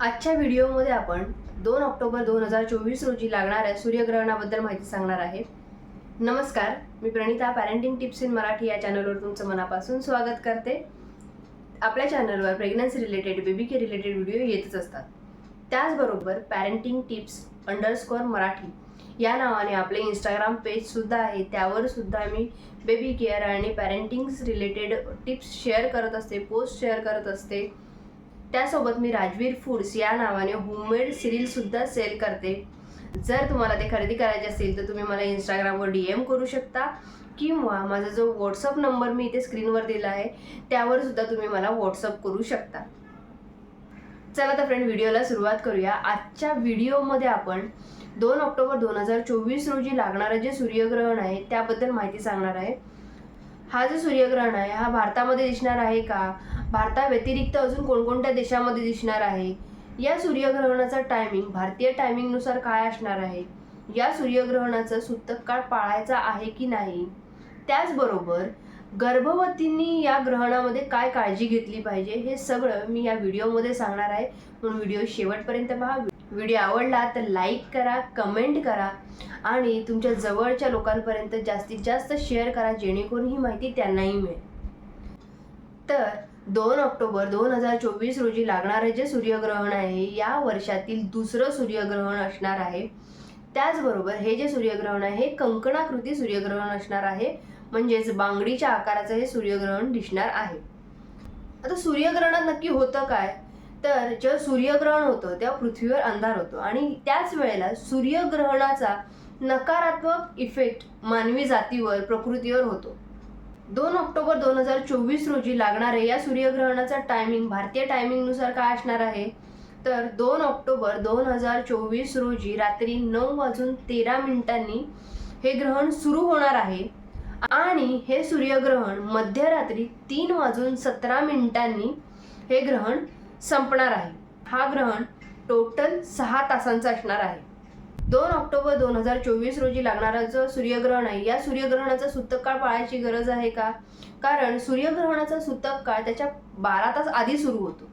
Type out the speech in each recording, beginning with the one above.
आजच्या व्हिडिओमध्ये आपण दोन ऑक्टोबर दोन हजार चोवीस रोजी लागणाऱ्या सूर्यग्रहणाबद्दल माहिती सांगणार आहे. नमस्कार मी Pranita parenting tips in Marathi या चॅनलवर तुमचं मनापासून स्वागत करते. आपल्या चॅनलवर pregnancy related baby care related video येतच असतात. त्याचबरोबर पॅरेंटिंग टिप्स अंडरस्कोअर मराठी या नावाने आपले इंस्टाग्राम पेजसुद्धा आहे. त्यावर सुद्धा मी बेबी केअर आणि पॅरेंटिंग्स रिलेटेड टिप्स शेअर करत असते पोस्ट शेअर करत असते. त्यासोबत मी राजवीर फूड्स या नावाने होममेड सिरीलसुद्धा सेल करते. जर तुम्हाला ते खरेदी करायचे असेल तर तुम्ही मला इंस्टाग्रामवर डी एम करू शकता. किंवा माझा जो व्हॉट्सअप नंबर मी इथे स्क्रीनवर दिला आहे त्यावर सुद्धा तुम्ही मला व्हॉट्सअप करू शकता. चला तर फ्रेंड व्हिडिओला सुरुवात करूया. आजच्या व्हिडिओमध्ये आपण दोन ऑक्टोबर दोन हजार चोवीस रोजी लागणारं जे सूर्यग्रहण आहे त्याबद्दल माहिती सांगणार आहे. हा जो सूर्यग्रहण आहे हा भारतामध्ये दिसणार आहे का? भारताव्यतिरिक्त अजून कोणकोणत्या देशामध्ये दिसणार आहे? या सूर्यग्रहणाचा टायमिंग भारतीय टायमिंगनुसार काय असणार आहे? या सूर्यग्रहणाचं सुतक काळ पाळायचा आहे की नाही? त्याचबरोबर गर्भवतींनी या ग्रहणामध्ये काय काळजी घेतली पाहिजे हे सगळं मी या व्हिडिओमध्ये सांगणार आहे. म्हणून व्हिडिओ शेवटपर्यंत पहा. व्हिडिओ आवडला तर लाईक करा कमेंट करा आणि तुमच्या जवळच्या लोकांपर्यंत जास्तीत जास्त शेअर करा जेणेकरून ही माहिती त्यांनाही मिळेल. तर दोन ऑक्टोबर दोन हजार चोवीस रोजी लागणारे जे सूर्यग्रहण आहे या वर्षातील दुसरं सूर्यग्रहण असणार आहे. त्याचबरोबर हे जे सूर्यग्रहण आहे हे कंकणाकृती सूर्यग्रहण असणार आहे. म्हणजेच बांगडीच्या आकाराचं हे सूर्यग्रहण दिसणार आहे. आता सूर्यग्रहणात नक्की होतं काय? तर जेव्हा सूर्यग्रहण होतं तेव्हा पृथ्वीवर अंधार होतो. आणि त्याच वेळेला सूर्यग्रहणाचा नकारात्मक इफेक्ट मानवी जातीवर प्रकृतीवर होतो. दोन ऑक्टोबर दोन हजार चोवीस रोजी लागणारे या सूर्यग्रहणाचा टायमिंग भारतीय टायमिंगनुसार काय असणार आहे? तर दोन ऑक्टोबर दोन हजार चोवीस रोजी रात्री नऊ वाजून तेरा मिनिटांनी हे ग्रहण सुरू होणार आहे. आणि हे सूर्यग्रहण मध्यरात्री तीन वाजून सतरा मिनिटांनी हे ग्रहण संपणार आहे. हा ग्रहण टोटल सहा तासांचा असणार आहे. दोन ऑक्टोबर दोन हजार चोवीस रोजी लागणारा जो सूर्यग्रहण आहे. या सूर्यग्रहणाचा सुतक काळ पाळायची गरज आहे का? कारण सूर्यग्रहणाचा सुतक काळ त्याच्या बारा तास आधी सुरू होतो.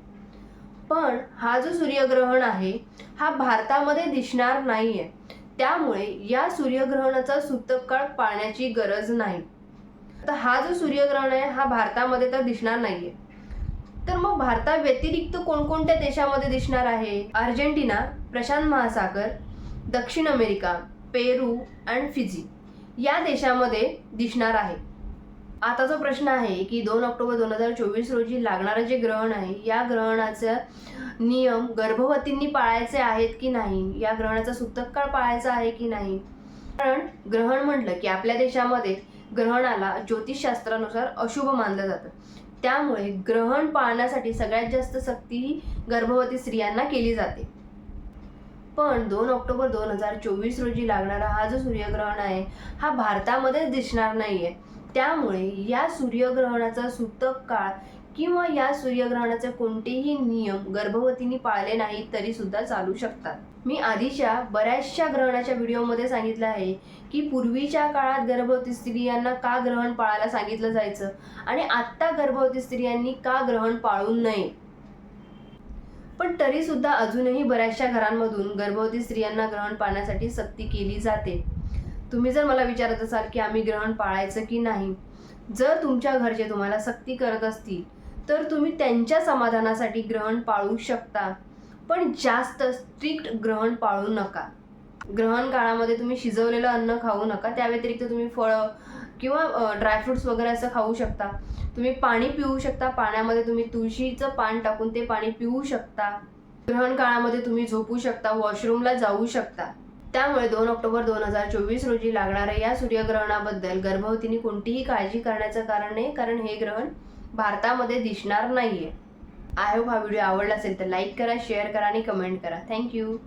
पण हा जो सूर्यग्रहण आहे हा भारतामध्ये दिसणार नाही आहे त्यामुळे या सूर्यग्रहणाचा सुतक काळ पाळण्याची गरज नाही. तर हा जो सूर्यग्रहण आहे हा भारतामध्ये तर दिसणार नाही आहे तर मग भारताव्यतिरिक्त कोणकोणत्या देशामध्ये दिसणार आहे? अर्जेंटिना प्रशांत महासागर दक्षिण अमेरिका पेरू अँड फिजी या देशामध्ये दिसणार आहे. आता जो प्रश्न आहे की दोन ऑक्टोबर दोन हजार चोवीस रोजी लागणारं जे ग्रहण आहे या ग्रहणाचा नियम गर्भवतींनी पाळायचे आहेत की नाही? या ग्रहणाचा सुतक काळ पाळायचा आहे की नाही? कारण ग्रहण म्हटलं की आपल्या देशामध्ये ग्रहणाला ज्योतिषशास्त्रानुसार अशुभ मानलं जातं. त्यामुळे ग्रहण पाळण्यासाठी सगळ्यात जास्त सक्ती ही गर्भवती स्त्रियांना केली जाते. पण दोन ऑक्टोबर दोन हजार चोवीस रोजी लागणारा हा जो सूर्यग्रहण आहे हा भारतामध्येच दिसणार नाहीये. त्यामुळे या सूर्यग्रहणाचा सूतक काळ किंवा या सूर्यग्रहणाचे कोणतेही नियम गर्भवतींनी पाळले नाहीत तरी सुद्धा चालू शकतात. मी आधीच्या बऱ्याचशा ग्रहणाच्या व्हिडिओमध्ये सांगितलं आहे की पूर्वीच्या काळात गर्भवती स्त्रियांना का ग्रहण पाळायला सांगितलं जायचं? आणि आत्ता गर्भवती स्त्रियांनी का ग्रहण पाळू नये? पण तरीसुद्धा अजूनही बऱ्याचशा घरांमधून गर्भवती स्त्रियांना ग्रहण पाळण्यासाठी सक्ती केली जाते. तुम्ही जर मला विचारत असाल की आम्ही ग्रहण पाळायचं की नाही जर तुमच्या घरचे तुम्हाला सक्ती करत असतील तर तुम्ही त्यांच्या समाधानासाठी ग्रहण पाळू शकता. पण जास्त स्ट्रिक्ट ग्रहण पाळू नका. ग्रहण काळामध्ये तुम्ही शिजवलेलं अन्न खाऊ नका त्या व्यतिरिक्त तुम्ही फळं किंवा ड्रायफ्रुट्स वगैरे असं खाऊ शकता. तुम्ही पाणी पिऊ शकता. पाण्यामध्ये तुम्ही तुळशीचं पान टाकून ते पाणी पिऊ शकता. ग्रहण काळामध्ये तुम्ही झोपू शकता वॉशरूमला जाऊ शकता. त्यामुळे दोन ऑक्टोबर दोन हजार चोवीस रोजी लागणाऱ्या या सूर्यग्रहणाबद्दल गर्भवतीने कोणतीही काळजी करण्याचं कारण नाही कारण हे ग्रहण भारतामध्ये दिसणार नाहीये. आय होप हा व्हिडिओ आवडला असेल तर लाईक करा शेअर करा आणि कमेंट करा. थँक्यू